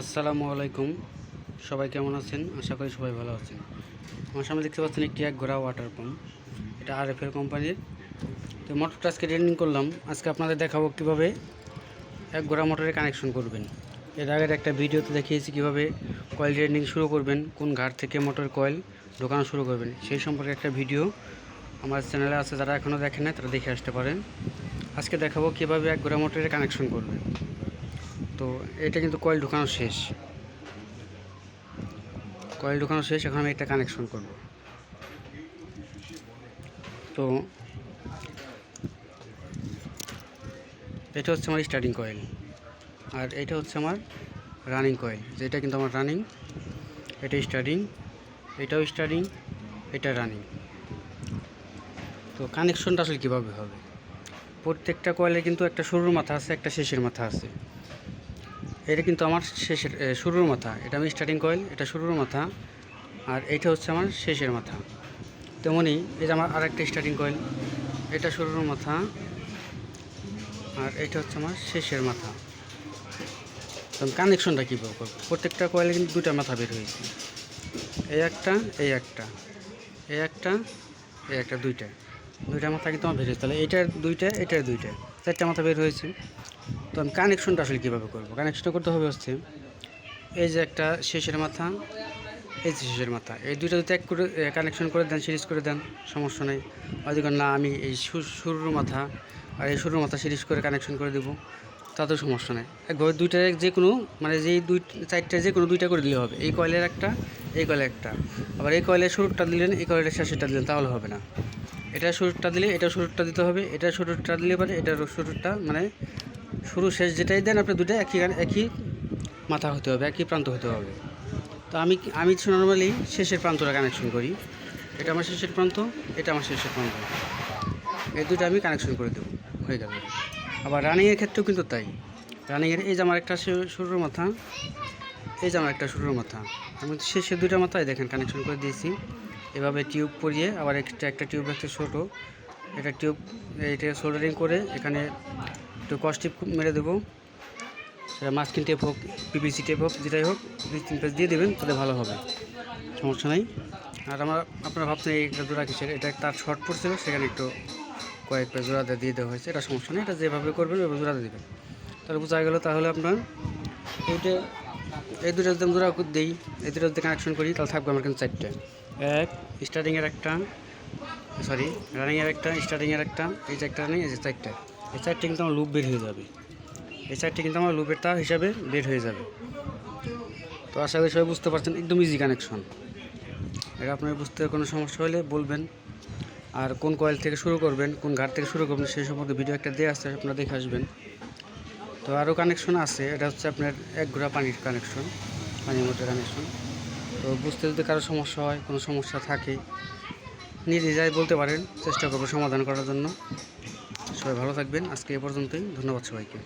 আসসালামু আলাইকুম। সবাই কেমন আছেন? আশা করি সবাই ভালো আছেন। আমার সামনে দেখতে পাচ্ছেন একটি এক ঘোড়া ওয়াটার পাম্প এটা আর এফের কোম্পানির তো মোটরটা আজকে ট্রেনিং করলাম। আজকে আপনাদের দেখাবো কীভাবে এক ঘোড়া মোটরে কানেকশন করবেন। এর আগের একটা ভিডিওতে দেখিয়েছি কীভাবে কয়েল ট্রেনিং শুরু করবেন, কোন ঘাট থেকে মোটর কয়েল ঢোকানো শুরু করবেন। সেই সম্পর্কে একটা ভিডিও আমার চ্যানেলে আছে। যারা এখনও দেখেন না তারা দেখে আসতে পারেন। আজকে দেখাবো কীভাবে এক ঘোড়া মোটরে কানেকশন করবেন। তো এটা কিন্তু কয়েল ঢুকানো শেষ। কয়েল ঢুকানো শেষ, এখন আমি একটা কানেকশন করব। তো এটা হচ্ছে আমার স্টার্টিং কয়েল আর এটা হচ্ছে আমার রানিং কয়েল যেটা কিন্তু আমার রানিং এটা স্টার্টিং এটাও স্টার্টিং এটা রানিং তো কানেকশনটা আসলে কীভাবে হবে? প্রত্যেকটা কয়েলের কিন্তু একটা শুরুর মাথা আছে, একটা শেষের মাথা আছে। এটা কিন্তু আমার শেষের শুরুর মাথা। এটা আমি স্টার্টিং কয়েল এটা শুরুর মাথা, আর এটা হচ্ছে আমার শেষের মাথা। তেমনই যে আমার আরেকটা স্টার্টিং কয়েল এটা শুরুর মাথা, আর এটা হচ্ছে আমার শেষের মাথা। তো কানেকশনটা কীভাবে করব প্রত্যেকটা কয়েলে কিন্তু দুটা মাথা বের হয়েছে। এই একটা এই একটা এই একটা এই একটা, দুইটা। দুইটা মাথা কিন্তু আমার বের হয়েছে। তাহলে এটার দুইটা এটার দুইটা, চারটা মাথা বের হয়েছে। তো আমি কানেকশনটা আসলে কীভাবে করব? কানেকশনটা করতে হবে হচ্ছে, এই যে একটা শেষের মাথা, এই যে শেষের মাথা, এই দুইটা যদি এক করে কানেকশন করে দেন সিরিজ করে দেন, সমস্যা নেই। অধিক না, আমি এই শুরুর মাথা আর এই শুরুর মাথা সিরিজ করে কানেকশন করে দেবো, তাতেও সমস্যা নেই। একভাবে দুইটা যে কোনো মানে যেই দুই, চারটে যে কোনো দুইটা করে দিলে হবে। এই কয়েলের একটা, এই কয়েলের একটা। আবার এই কয়েলের শুরুটা দিলেন, এই কয়েলের শেষেরটা দিলেন, তাহলে হবে না। এটা শুরুটা দিলে, এটা শুরুটা দিতে হবে, এটা শুরুটা দিলে পারে এটার শুরুটা মানে শুরু শেষ যেটাই দেন আপনি দুটো একই একই মাথা হতে হবে, একই প্রান্ত হতে হবে। তো আমি আমি নর্মালি শেষের প্রান্তটা কানেকশন করি। এটা আমার শেষের প্রান্ত, এটা আমার শেষের প্রান্ত। এই দুটো আমি কানেকশন করে দেবো, হয়ে যাবে আবার রানিংয়ের ক্ষেত্রেও কিন্তু তাই। রানিংয়ের এই যে আমার একটা শুরুর মাথা, এই যে আমার একটা শুরুর মাথা। আমি শেষের দুইটা মাথায় দেখেন কানেকশন করে দিয়েছি। এভাবে টিউব পরিয়ে আবার একটা একটা টিউব একটা ছোটো। এটা টিউব এইটা সোল্ডারিং করে এখানে একটু কস টিপ মেরে দেবো। সেটা মাস্কিন টেপ হোক পিপিসি টেপ হোক, যেটাই হোক, দুই তিন পেজ দিয়ে দেবেন, তাহলে ভালো হবে। সমস্যা নেই। আর আমার, আপনারা ভাবছেন এই জোড়া কিসের? এটা তার শর্ট পড়ছিল, সেখানে একটু কয়েক পেজ জোড়া দিয়ে দেওয়া হয়েছে। এটা সমস্যা নেই, এটা যেভাবে করবেন, ওইভাবে জোড়া দিয়ে দেবেন। তাহলে বোঝা গেল তাহলে আপনার এইটা এই দুটো যদি জোড়া দিই, এই দুটো যদি কানেকশন করি, তাহলে থাকবে আমার কিন্তু চারটে। এক স্টার্টিংয়ের একটা সরি রানিংয়ের একটা স্টার্টিংয়ের একটা, এই একটা রানিং এই যে চারটা। এই চারটে কিন্তু আমার লুপ বের হয়ে যাবে। এই চারটে কিন্তু আমার লুপের তার হিসাবে বের হয়ে যাবে। তো আশা করি সবাই বুঝতে পারছেন, একদম ইজি কানেকশন এটা আপনার বুঝতে কোনো সমস্যা হলে বলবেন, আর কোন কয়েল থেকে শুরু করবেন, কোন ঘাট থেকে শুরু করবেন, সেই সম্পর্কে ভিডিও একটা দিয়ে আসছে আপনারা দেখে আসবেন। তো আরও কানেকশন আছে, এটা হচ্ছে আপনার এক ঘোড়া পানির কানেকশন পানির মধ্যে কানেকশন তো বুঝতে যদি কারও সমস্যা হয়, কোনো সমস্যা থাকে, নিজে যাই বলতে পারেন, চেষ্টা করব সমাধান করার জন্য। সবাই ভালো থাকবেন। আজকে এ পর্যন্তই। ধন্যবাদ সবাইকে।